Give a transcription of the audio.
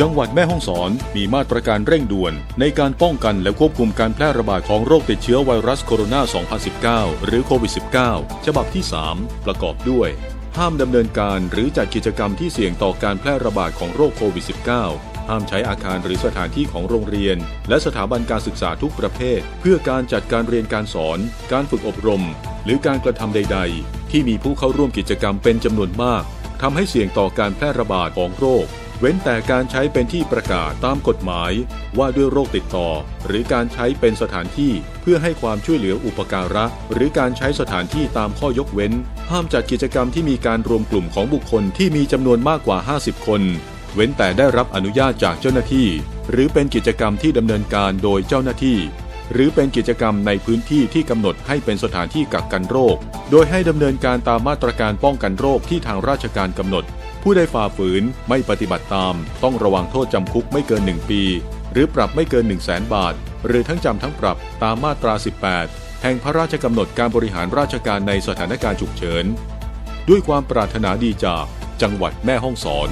จังหวัดแม่ฮ่องสอนมีมาตรการเร่งด่วน ในการป้องกันและควบคุมการแพร่ระบาดของโรคติดเชื้อไวรัสโคโรนา 2019 หรือโควิด -19 ฉบับที่ 3 ประกอบด้วย ห้ามดำเนินการหรือจัดกิจกรรมที่เสี่ยงต่อการแพร่ระบาดของโรคโควิด -19 ห้ามใช้อาคารหรือสถานที่ของโรงเรียน และสถาบันการศึกษาทุกประเภท เพื่อการจัดการเรียนการสอน การฝึกอบรม หรือการกระทำใด ๆ ที่มีผู้เข้าร่วมกิจกรรมเป็นจำนวนมากทำให้เสี่ยงต่อการแพร่ระบาดของโรค เว้นแต่การใช้เป็นที่ประกาศตามกฎหมาย ว่าด้วยโรคติดต่อ หรือการใช้เป็นสถานที่เพื่อให้ความช่วยเหลืออุปการะ หรือการใช้สถานที่ตามข้อยกเว้น ห้ามจัดกิจกรรมที่มีการรวมกลุ่มของบุคคลที่มีจำนวนมากกว่า 50 คน เว้นแต่ได้รับอนุญาตจากเจ้าหน้าที่ หรือเป็นกิจกรรมที่ดำเนินการโดยเจ้าหน้าที่ หรือเป็นกิจกรรมในพื้นที่ที่กำหนดให้เป็นสถานที่กักกันโรค โดยให้ดำเนินการตามมาตรการป้องกันโรคที่ทางราชการกำหนด ผู้ใดฝ่าฝืนไม่ปฏิบัติตาม ต้องระวังโทษจำคุกไม่เกิน 1 ปี หรือปรับไม่เกิน 1 0 0 0 0แบาท หรือทั้งจำทั้งปรับตามมาตรา 18 แห่งพระราชกำหนดการบริหารราชการในสถานการณ์ฉุกเฉิน ด้วยความปรารถนาดีจากจังหวัดแม่ฮ่องสอน